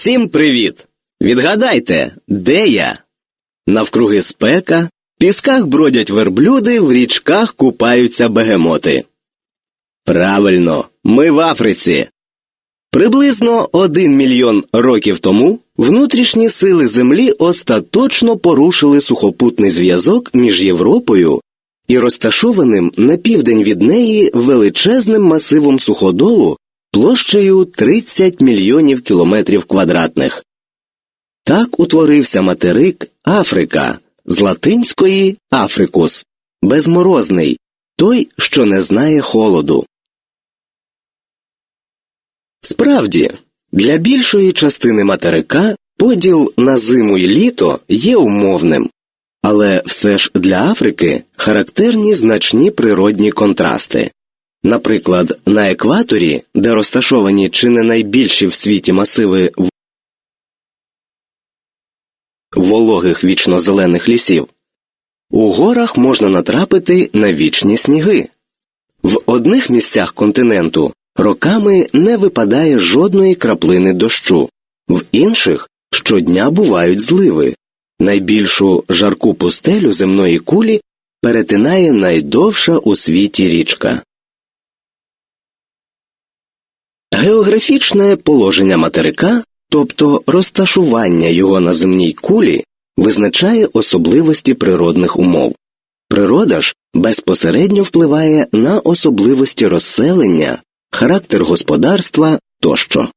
Усім привіт! Відгадайте, де я? Навкруги спека, в пісках бродять верблюди, в річках купаються бегемоти. Правильно, ми в Африці. Приблизно один мільйон років тому внутрішні сили Землі остаточно порушили сухопутний зв'язок між Європою і розташованим на південь від неї величезним масивом суходолу площею 30 мільйонів кілометрів квадратних. Так утворився материк Африка з латинської Африкус, безморозний, той, що не знає холоду. Справді, для більшої частини материка поділ на зиму і літо є умовним, але все ж для Африки характерні значні природні контрасти. Наприклад, на екваторі, де розташовані чи не найбільші в світі масиви вологих вічно-зелених лісів, у горах можна натрапити на вічні сніги. В одних місцях континенту роками не випадає жодної краплини дощу, в інших щодня бувають зливи. Найбільшу жарку пустелю земної кулі перетинає найдовша у світі річка. Географічне положення материка, тобто розташування його на земній кулі, визначає особливості природних умов. Природа ж безпосередньо впливає на особливості розселення, характер господарства тощо.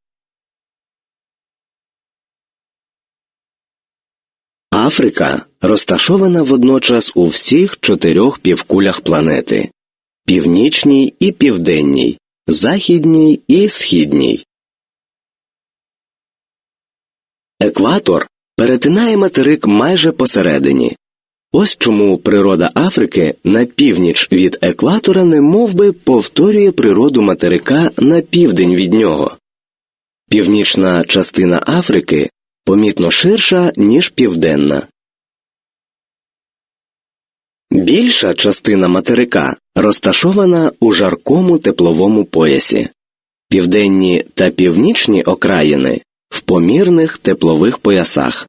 Африка розташована водночас у всіх чотирьох півкулях планети північній і південній, західній і східній. Екватор перетинає материк майже посередині. Ось чому природа Африки на північ від екватора не би повторює природу материка на південь від нього. Північна частина Африки помітно ширша, ніж південна. Більша частина материка розташована у жаркому тепловому поясі, південні та північні окраїни в помірних теплових поясах.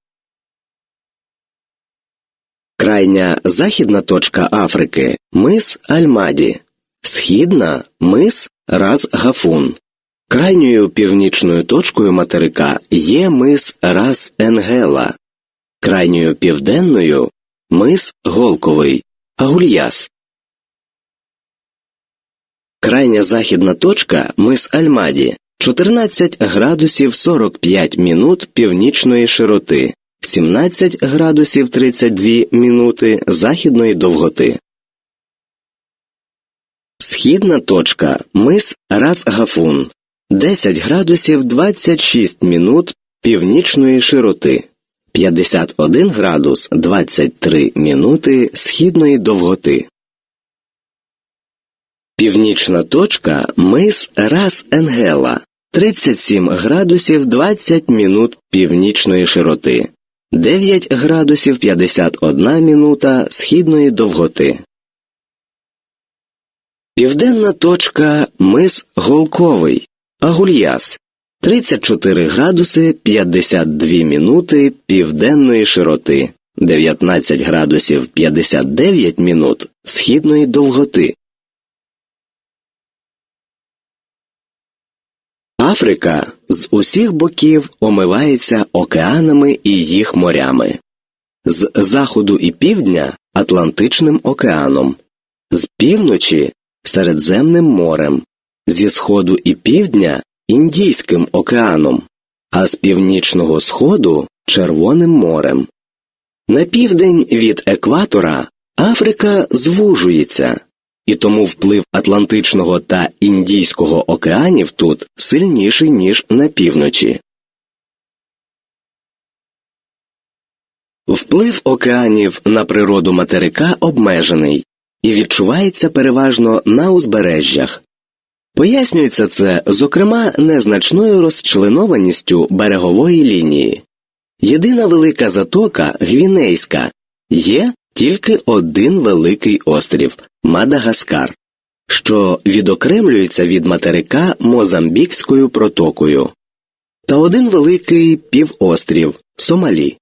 Крайня західна точка Африки мис Альмаді, східна мис Раз Гафун. Крайньою північною точкою материка є мис Раз Енгела, крайньою південною мис Голковий, Агульяс. Крайня західна точка мис Альмаді 14 градусів 45 мінут північної широти, 17 градусів 32 мінути західної довготи. Східна точка мис Раз-Гафун 10 градусів 26 мінут північної широти, 51 градус 23 мінути східної довготи. Північна точка мис Рас Енгела 37 градусів 20 мінут північної широти, 9 градусів 51 мінута східної довготи. Південна точка мис Голковий Агульяс 34 градуси 52 мінути південної широти, 19 градусів 59 мінут східної довготи. Африка з усіх боків омивається океанами і їх морями, з заходу і півдня Атлантичним океаном, з півночі Середземним морем, зі сходу і півдня Індійським океаном, а з північного сходу Червоним морем. На південь від екватора Африка звужується, і тому вплив Атлантичного та Індійського океанів тут сильніший, ніж на півночі. Вплив океанів на природу материка обмежений і відчувається переважно на узбережжях. Пояснюється це, зокрема, незначною розчленованістю берегової лінії. Єдина велика затока Гвінейська є тільки один великий острів Мадагаскар, що відокремлюється від материка Мозамбікською протокою. та один великий півострів Сомалі.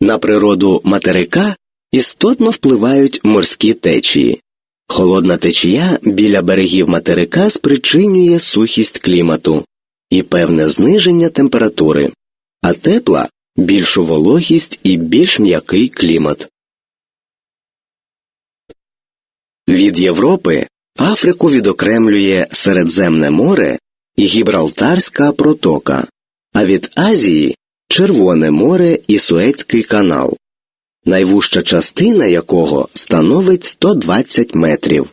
На природу материка істотно впливають морські течії. Холодна течія біля берегів материка спричинює сухість клімату і певне зниження температури, а тепла більшу вологість і більш м'який клімат. Від Європи Африку відокремлює Середземне море і Гібралтарська протока, а від Азії Червоне море і Суецький канал, найвужча частина якого становить 120 метрів.